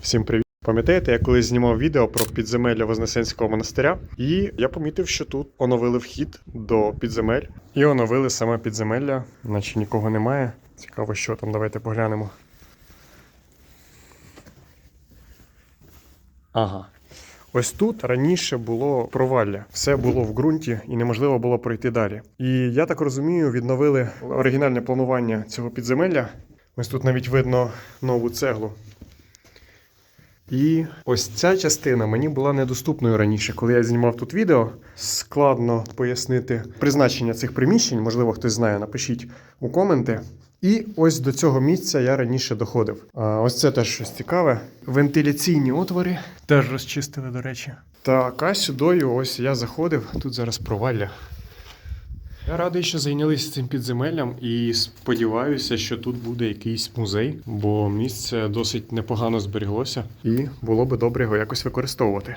Всім привіт! Пам'ятаєте, я колись знімав відео про підземелля Вознесенського монастиря, і я помітив, що тут оновили вхід до підземель і оновили саме підземелля, наче нікого немає. Цікаво, що там, давайте поглянемо. Ага. Ось тут раніше було провалля, все було в ґрунті і неможливо було пройти далі. І я так розумію, відновили оригінальне планування цього підземелля. Ось тут навіть видно нову цеглу. І ось ця частина мені була недоступною раніше. Коли я знімав тут відео, складно пояснити призначення цих приміщень. Можливо, хтось знає, напишіть у коменти. І ось до цього місця я раніше доходив. А, ось це теж щось цікаве. Вентиляційні отвори теж розчистили, до речі. Так, а сюдою ось я заходив. Тут зараз провалля. Я радий, що зайнялися цим підземеллям і сподіваюся, що тут буде якийсь музей, бо місце досить непогано зберіглося, і було би добре його якось використовувати.